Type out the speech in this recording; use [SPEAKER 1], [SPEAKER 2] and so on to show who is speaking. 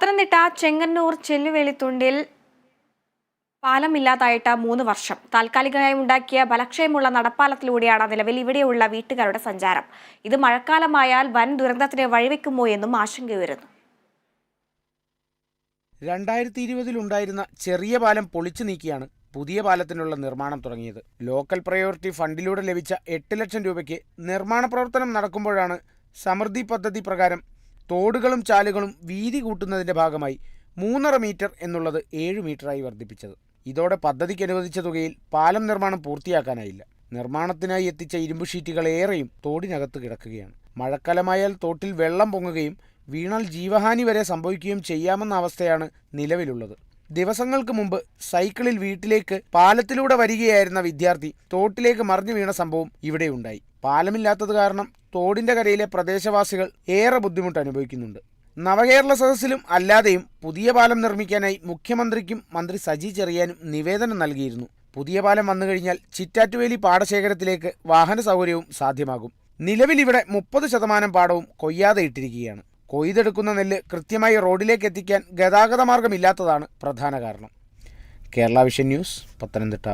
[SPEAKER 1] പത്തനംതിട്ട ചെങ്ങന്നൂർ ചെല്ലുവേളിത്തുണ്ടിൽ പാലമില്ലാതായിട്ട് മൂന്ന് വർഷം. താൽക്കാലികമായി ഉണ്ടാക്കിയ ബലക്ഷയമുള്ള നടപ്പാലത്തിലൂടെയാണ് നിലവിൽ ഇവിടെയുള്ള വീട്ടുകാരുടെ സഞ്ചാരം. ഇത് മഴക്കാലമായാൽ വൻ ദുരന്തത്തിന് വഴിവെക്കുമോ എന്നും ആശങ്കയുയരുന്നു
[SPEAKER 2] രണ്ടായിരത്തി ഇരുപതിലുണ്ടായിരുന്ന ചെറിയ പാലം പൊളിച്ചു നീക്കിയാണ് പുതിയ പാലത്തിനുള്ള നിർമ്മാണം തുടങ്ങിയത്. ലോക്കൽ പ്രയോറിറ്റി ഫണ്ടിലൂടെ ലഭിച്ച എട്ട് ലക്ഷം രൂപയ്ക്ക് നിർമ്മാണ പ്രവർത്തനം നടക്കുമ്പോഴാണ് സമൃദ്ധി പദ്ധതി പ്രകാരം തോടുകളും ചാലുകളും വീതി കൂട്ടുന്നതിന്റെ ഭാഗമായി മൂന്നര മീറ്റർ എന്നുള്ളത് ഏഴ് മീറ്ററായി വർദ്ധിപ്പിച്ചത്. ഇതോടെ പദ്ധതിക്ക് അനുവദിച്ച തുകയിൽ പാലം നിർമ്മാണം പൂർത്തിയാക്കാനായില്ല. നിർമ്മാണത്തിനായി എത്തിച്ച ഇരുമ്പ് ഷീറ്റുകൾ ഏറെയും തോടിനകത്ത് കിടക്കുകയാണ്. മഴക്കാലമായാൽ തോട്ടിൽ വെള്ളം പൊങ്ങുകയും വീണാൽ ജീവഹാനി വരെ സംഭവിക്കുകയും ചെയ്യാമെന്ന അവസ്ഥയാണ് നിലവിലുള്ളത്. ദിവസങ്ങൾക്ക് മുമ്പ് സൈക്കിളിൽ വീട്ടിലേക്ക് പാലത്തിലൂടെ വരികയായിരുന്ന വിദ്യാർത്ഥി തോട്ടിലേക്ക് മറിഞ്ഞു വീണ സംഭവം ഇവിടെയുണ്ടായി. പാലമില്ലാത്തത് കാരണം തോടിന്റെ കരയിലെ പ്രദേശവാസികൾ ഏറെ ബുദ്ധിമുട്ട് അനുഭവിക്കുന്നുണ്ട്. നവകേരള സദസ്സിലും അല്ലാതെയും പുതിയ പാലം നിർമ്മിക്കാനായി മുഖ്യമന്ത്രിക്കും മന്ത്രി സജി ചെറിയാനും നിവേദനം നൽകിയിരുന്നു. പുതിയ പാലം വന്നു കഴിഞ്ഞാൽ ചിറ്റാറ്റുവേലി പാടശേഖരത്തിലേക്ക് വാഹന സൗകര്യവും സാധ്യമാകും. നിലവിൽ ഇവിടെ മുപ്പത് ശതമാനം പാടവും കൊയ്യാതെ ഇട്ടിരിക്കുകയാണ്. കൊയ്തെടുക്കുന്ന നെല്ല് കൃത്യമായി റോഡിലേക്ക് എത്തിക്കാൻ ഗതാഗത മാർഗമില്ലാത്തതാണ് പ്രധാന കാരണം. Kerala vision news Pathanamthitta.